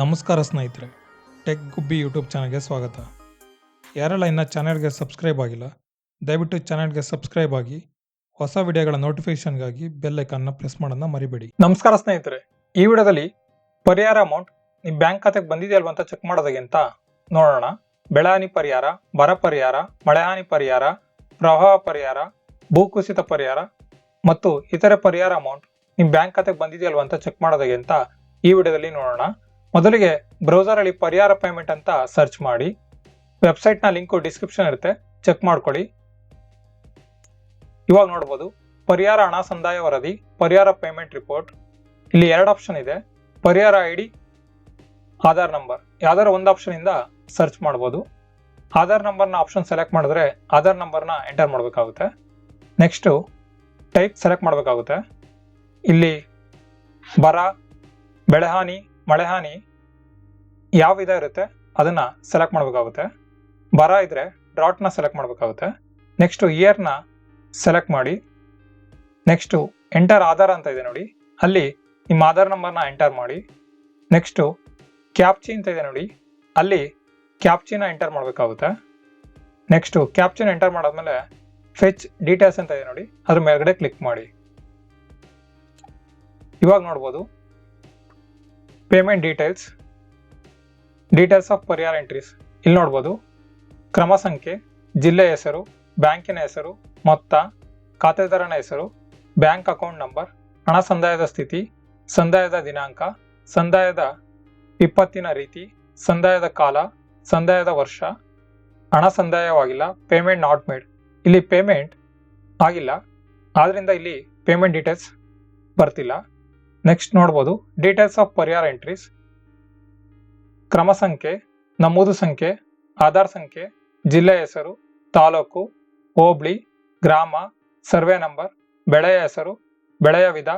ನಮಸ್ಕಾರ ಸ್ನೇಹಿತರೆ ಟೆಕ್ ಗುಬ್ಬಿ ಯೂಟ್ಯೂಬ್ ಚಾನಲ್ಗೆ ಸ್ವಾಗತ. ಯಾರೆಲ್ಲ ಇನ್ನು ಚಾನೆಲ್ಗೆ ಸಬ್ಸ್ಕ್ರೈಬ್ ಆಗಿಲ್ಲ, ದಯವಿಟ್ಟು ಚಾನೆಲ್ಗೆ ಸಬ್ಸ್ಕ್ರೈಬ್ ಆಗಿ, ಹೊಸ ವಿಡಿಯೋಗಳ ನೋಟಿಫಿಕೇಶನ್ಗಾಗಿ ಬೆಲ್ ಐಕಾನ್ನ ಪ್ರೆಸ್ ಮಾಡೋದನ್ನ ಮರಿಬೇಡಿ. ನಮಸ್ಕಾರ ಸ್ನೇಹಿತರೆ, ಈ ವಿಡಿಯೋದಲ್ಲಿ ಪರಿಹಾರ ಅಮೌಂಟ್ ನಿಮ್ಮ ಬ್ಯಾಂಕ್ ಖಾತೆಗೆ ಬಂದಿದೆಯಲ್ವ ಅಂತ ಚೆಕ್ ಮಾಡೋದಾಗೆ ಅಂತ ನೋಡೋಣ. ಬೆಳೆಹಾನಿ ಪರಿಹಾರ, ಬರ ಪರಿಹಾರ, ಮಳೆಹಾನಿ ಪರಿಹಾರ, ಪ್ರವಾಹ ಪರಿಹಾರ ಭೂಕುಸಿತ ಪರಿಹಾರ ಮತ್ತು ಇತರೆ ಪರಿಹಾರ ಅಮೌಂಟ್ ನಿಮ್ಮ ಬ್ಯಾಂಕ್ ಖಾತೆಗೆ ಬಂದಿದೆಯಲ್ವ ಅಂತ ಚೆಕ್ ಮಾಡೋದಾಗೆ ಅಂತ ಈ ವಿಡಿಯೋದಲ್ಲಿ ನೋಡೋಣ. ಮೊದಲಿಗೆ ಬ್ರೌಸರ್ ಅಲ್ಲಿ ಪರಿಹಾರ ಪೇಮೆಂಟ್ ಅಂತ ಸರ್ಚ್ ಮಾಡಿ. ವೆಬ್ಸೈಟ್ನ ಲಿಂಕ್ ಡಿಸ್ಕ್ರಿಪ್ಷನ್ ಇರುತ್ತೆ ಚೆಕ್ ಮಾಡ್ಕೊಳ್ಳಿ. ಇವಾಗ ನೋಡ್ಬೋದು, ಪರಿಹಾರ ಹಣ ಸಂದಾಯ ವರದಿ, ಪರಿಹಾರ ಪೇಮೆಂಟ್ ರಿಪೋರ್ಟ್ ಇಲ್ಲಿ ಎರಡು ಆಪ್ಷನ್ ಇದೆ, ಪರಿಹಾರ ಐ ಡಿ ಆಧಾರ್ ನಂಬರ್ ಯಾವ್ದಾರ ಒಂದು ಆಪ್ಷನ್ ಇಂದ ಸರ್ಚ್ ಮಾಡ್ಬೋದು. ಆಧಾರ್ ನಂಬರ್ನ ಆಪ್ಷನ್ ಸೆಲೆಕ್ಟ್ ಮಾಡಿದ್ರೆ ಆಧಾರ್ ನಂಬರ್ನ ಎಂಟರ್ ಮಾಡಬೇಕಾಗುತ್ತೆ. ನೆಕ್ಸ್ಟು ಟೈಪ್ ಸೆಲೆಕ್ಟ್ ಮಾಡಬೇಕಾಗುತ್ತೆ. ಇಲ್ಲಿ ಬರ, ಬೆಳೆಹಾನಿ ಮಳೆಹಾನಿ ಯಾವ ವಿಧ ಇರುತ್ತೆ? ಅದನ್ನ ಸೆಲೆಕ್ಟ್ ಮಾಡಬೇಕಾಗುತ್ತೆ. ಬರ ಇದ್ರೆ ಡ್ರಾಟ್ನ ಸೆಲೆಕ್ಟ್ ಮಾಡಬೇಕಾಗುತ್ತೆ. ನೆಕ್ಸ್ಟ್ ಇಯರ್ನ ಸೆಲೆಕ್ಟ್ ಮಾಡಿ. ನೆಕ್ಸ್ಟು ಎಂಟರ್ ಆಧಾರ್ ಅಂತ ಇದೆ ನೋಡಿ. ಅಲ್ಲಿ ನಿಮ್ಮ ಆಧಾರ್ ನಂಬರ್ನ ಎಂಟರ್ ಮಾಡಿ. ನೆಕ್ಸ್ಟು ಕ್ಯಾಪ್ಚಿ ಅಂತ ಇದೆ ನೋಡಿ. ಅಲ್ಲಿ ಕ್ಯಾಪ್ಚಿನ ಎಂಟರ್ ಮಾಡಬೇಕಾಗುತ್ತೆ. ನೆಕ್ಸ್ಟು ಕ್ಯಾಪ್ಚಿನ ಎಂಟರ್ ಮಾಡಾದ್ಮೇಲೆ ಫೆಚ್ ಡೀಟೇಲ್ಸ್ ಅಂತ ಇದೆ ನೋಡಿ. ಅದ್ರ ಮೇಲ್ಗಡೆ ಕ್ಲಿಕ್ ಮಾಡಿ. ಇವಾಗ ನೋಡ್ಬೋದು. ಪೇಮೆಂಟ್ ಡೀಟೇಲ್ಸ್ ಡೀಟೇಲ್ಸ್ ಆಫ್ ಪರಿಹಾರ ಎಂಟ್ರೀಸ್ ಇಲ್ಲಿ ನೋಡ್ಬೋದು. ಕ್ರಮ ಸಂಖ್ಯೆ, ಜಿಲ್ಲೆ ಹೆಸರು, ಬ್ಯಾಂಕಿನ ಹೆಸರು, ಮೊತ್ತ, ಖಾತೆದಾರನ ಹೆಸರು, ಬ್ಯಾಂಕ್ ಅಕೌಂಟ್ ನಂಬರ್, ಹಣ ಸಂದಾಯದ ಸ್ಥಿತಿ, ಸಂದಾಯದ ದಿನಾಂಕ, ಸಂದಾಯದ ಇಪ್ಪತ್ತಿನ ರೀತಿ, ಸಂದಾಯದ ಕಾಲ, ಸಂದಾಯದ ವರ್ಷ, ಹಣ ಸಂದಾಯವಾಗಿಲ್ಲ ಪೇಮೆಂಟ್ ನಾಟ್ ಮೇಡ್ ಇಲ್ಲಿ ಪೇಮೆಂಟ್ ಆಗಿಲ್ಲ. ಆದ್ದರಿಂದ ಇಲ್ಲಿ ಪೇಮೆಂಟ್ ಡೀಟೇಲ್ಸ್ ಬರ್ತಿಲ್ಲ. ನೆಕ್ಸ್ಟ್ ನೋಡ್ಬೋದು. ಡೀಟೇಲ್ಸ್ ಆಫ್ ಪರಿಹಾರ ಎಂಟ್ರೀಸ್ ಕ್ರಮ ಸಂಖ್ಯೆ, ನಮೂದು ಸಂಖ್ಯೆ, ಆಧಾರ್ ಸಂಖ್ಯೆ, ಜಿಲ್ಲೆ ಹೆಸರು, ತಾಲೂಕು, ಹೋಬಳಿ, ಗ್ರಾಮ, ಸರ್ವೆ ನಂಬರ್, ಬೆಳೆಯ ಹೆಸರು, ಬೆಳೆಯ ವಿಧ,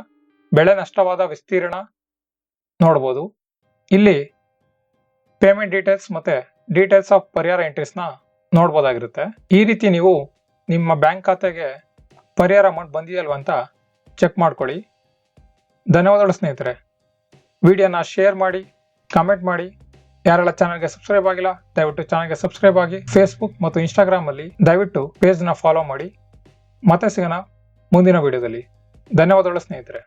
ಬೆಳೆ ನಷ್ಟವಾದ ವಿಸ್ತೀರ್ಣ ನೋಡ್ಬೋದು. ಇಲ್ಲಿ ಪೇಮೆಂಟ್ ಡೀಟೇಲ್ಸ್ ಮತ್ತು ಡೀಟೇಲ್ಸ್ ಆಫ್ ಪರಿಹಾರ ಎಂಟ್ರೀಸ್ನ ನೋಡ್ಬೋದಾಗಿರುತ್ತೆ. ಈ ರೀತಿ ನೀವು ನಿಮ್ಮ ಬ್ಯಾಂಕ್ ಖಾತೆಗೆ ಪರಿಹಾರ ಅಮೌಂಟ್ ಬಂದಿದೆಯಲ್ವ ಅಂತ ಚೆಕ್ ಮಾಡ್ಕೊಳ್ಳಿ. ಧನ್ಯವಾದಗಳು ಸ್ನೇಹಿತರೆ. ವಿಡಿಯೋನ ಶೇರ್ ಮಾಡಿ ಕಾಮೆಂಟ್ ಮಾಡಿ. ಯಾರೆಲ್ಲ ಚಾನಲ್ಗೆ ಸಬ್ಸ್ಕ್ರೈಬ್ ಆಗಿಲ್ಲ, ದಯವಿಟ್ಟು ಚಾನಲ್ಗೆ ಸಬ್ಸ್ಕ್ರೈಬ್ ಆಗಿ ಫೇಸ್ಬುಕ್ ಮತ್ತು ಇನ್ಸ್ಟಾಗ್ರಾಮಲ್ಲಿ ದಯವಿಟ್ಟು ಪೇಜ್ನ ಫಾಲೋ ಮಾಡಿ. ಮತ್ತೆ ಸಿಗೋಣ ಮುಂದಿನ ವಿಡಿಯೋದಲ್ಲಿ. ಧನ್ಯವಾದಗಳು ಸ್ನೇಹಿತರೆ.